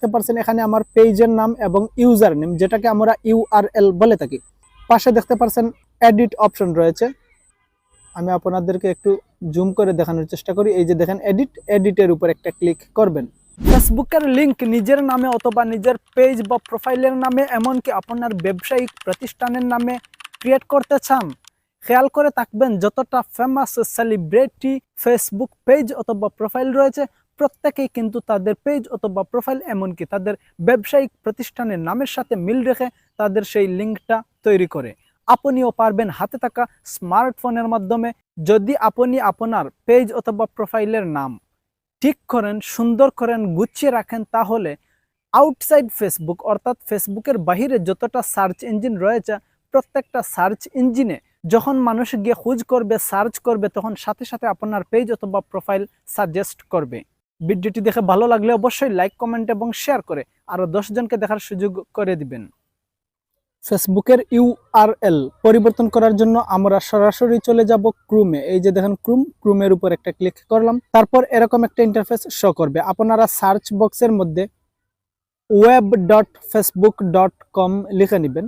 দেখতে পারছেন এখানে আমার পেজের নাম এবং ইউজার নেম যেটাকে আমরা ইউআরএল বলে থাকি। পাশে দেখতে পারছেন এডিট অপশন রয়েছে। আমি আপনাদেরকে একটু জুম করে দেখানোর চেষ্টা করি। এই যে দেখেন এডিট, এডিটের উপর একটা ক্লিক করবেন। ফেসবুকের লিংক নিজের নামে অথবা নিজের পেজ বা প্রোফাইলের নামে, এমনকি আপনার ব্যবসায়িক প্রতিষ্ঠানের নামে ক্রিয়েট করতে চান, খেয়াল করে থাকবেন যতটা ফেমাস সেলিব্রিটি ফেসবুক পেজ অথবা প্রোফাইল রয়েছে প্রত্যেকেই কিন্তু তাদের পেজ অথবা প্রোফাইল এমনকি তাদের ব্যবসায়িক প্রতিষ্ঠানের নামের সাথে মিল রেখে তাদের সেই লিঙ্কটা তৈরি করে। আপনিও পারবেন হাতে থাকা স্মার্টফোনের মাধ্যমে যদি আপনি আপনার পেজ অথবা প্রোফাইলের নাম ঠিক করেন, সুন্দর করেন, গুছিয়ে রাখেন, তাহলে আউটসাইড ফেসবুক অর্থাৎ ফেসবুকের বাহিরে যতটা সার্চ ইঞ্জিন রয়েছে, প্রত্যেকটা সার্চ ইঞ্জিনে যখন মানুষ গিয়ে খুঁজ করবে সার্চ করবে, তখন সাথে সাথে আপনার পেজ অথবা প্রোফাইল সাজেস্ট করবে। ভিডিওটি দেখে ভালো লাগলে অবশ্যই লাইক, কমেন্ট এবং শেয়ার করে আরও জনকে দেখার সুযোগ করে দিবেন। ফেসবুকের ইউআরএল পরিবর্তন করার জন্য আমরা সরাসরি চলে যাব ক্রুমে। এই যে দেখেন ক্রুম, ক্রুমের উপর একটা ক্লিক করলাম। তারপর এরকম একটা ইন্টারফেস শো করবে। আপনারা সার্চ বক্সের মধ্যে web dot Facebook dot com লিখে নেবেন।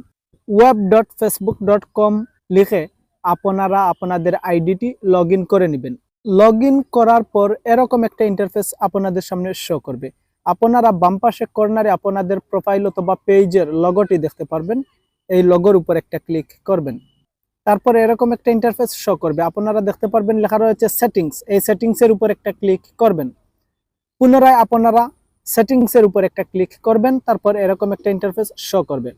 Web dot Facebook dot com লিখে আপনারা আপনাদের আইডিটি লগ করে নেবেন। লগ ইন করার পর এরকম একটা ইন্টারফেস আপনাদের সামনে শো করবে। আপনারা বাম পাশে কর্নারে আপনাদের প্রোফাইল অথবা পেজের লগোটি দেখতে পারবেন। এই লগোর উপর একটা ক্লিক করবেন। তারপরে এরকম একটা ইন্টারফেস শো করবে। আপনারা দেখতে পারবেন লেখা রয়েছে সেটিংস এই সেটিংসের উপর একটা ক্লিক করবেন। পুনরায় আপনারা সেটিংসের উপর একটা ক্লিক করবেন। তারপর এরকম একটা ইন্টারফেস শো করবে।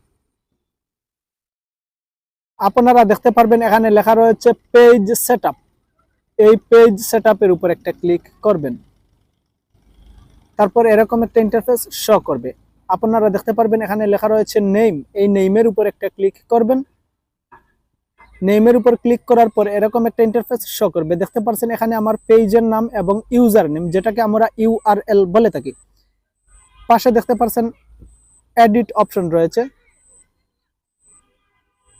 আপনারা দেখতে পারবেন এখানে লেখা রয়েছে পেজ সেটআপ এই পেজ সেটআপের উপর একটা ক্লিক করবেন। তারপর এরকম একটা ইন্টারফেস শো করবে। আপনারা দেখতে পারবেন এখানে লেখা রয়েছে নেম এই নেইমের উপর একটা ক্লিক করবেন। নেইমের উপর ক্লিক করার পর এরকম একটা ইন্টারফেস শো করবে। দেখতে পাচ্ছেন এখানে আমার পেজের নাম এবং ইউজার নেম যেটাকে আমরা ইউআরএল বলে থাকি। পাশে দেখতে পাচ্ছেন এডিট অপশন রয়েছে।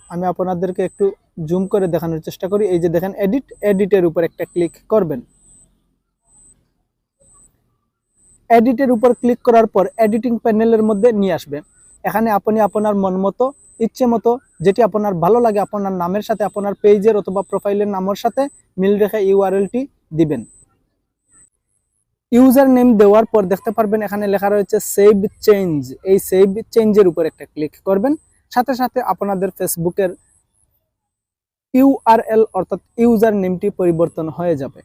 আমি আপনাদেরকে একটু জুম করে দেখানোর চেষ্টা করি। এই যে দেখেন এডিট এডিটের উপর একটা ক্লিক করবেন। এডিটের উপর ক্লিক করার পর এডিটিং প্যানেলের মধ্যে নিয়ে আসবে। এখানে আপনি আপনার মন মতো, ইচ্ছে মতো, যেটি আপনার ভালো লাগে, আপনার নামের সাথে, আপনার পেজের অথবা প্রোফাইলের নামের সাথে মিল রেখে ইউআরএলটি দিবেন। ইউজার নেম দেওয়ার পর দেখতে পারবেন, এখানে লেখা রয়েছে সেভ চেঞ্জ এই সেভ চেঞ্জের উপর একটা ক্লিক করবেন। সাথে সাথে আপনাদের ফেসবুকের ইউআরএল অর্থাৎ ইউজার নেমটি পরিবর্তন হয়ে যাবে।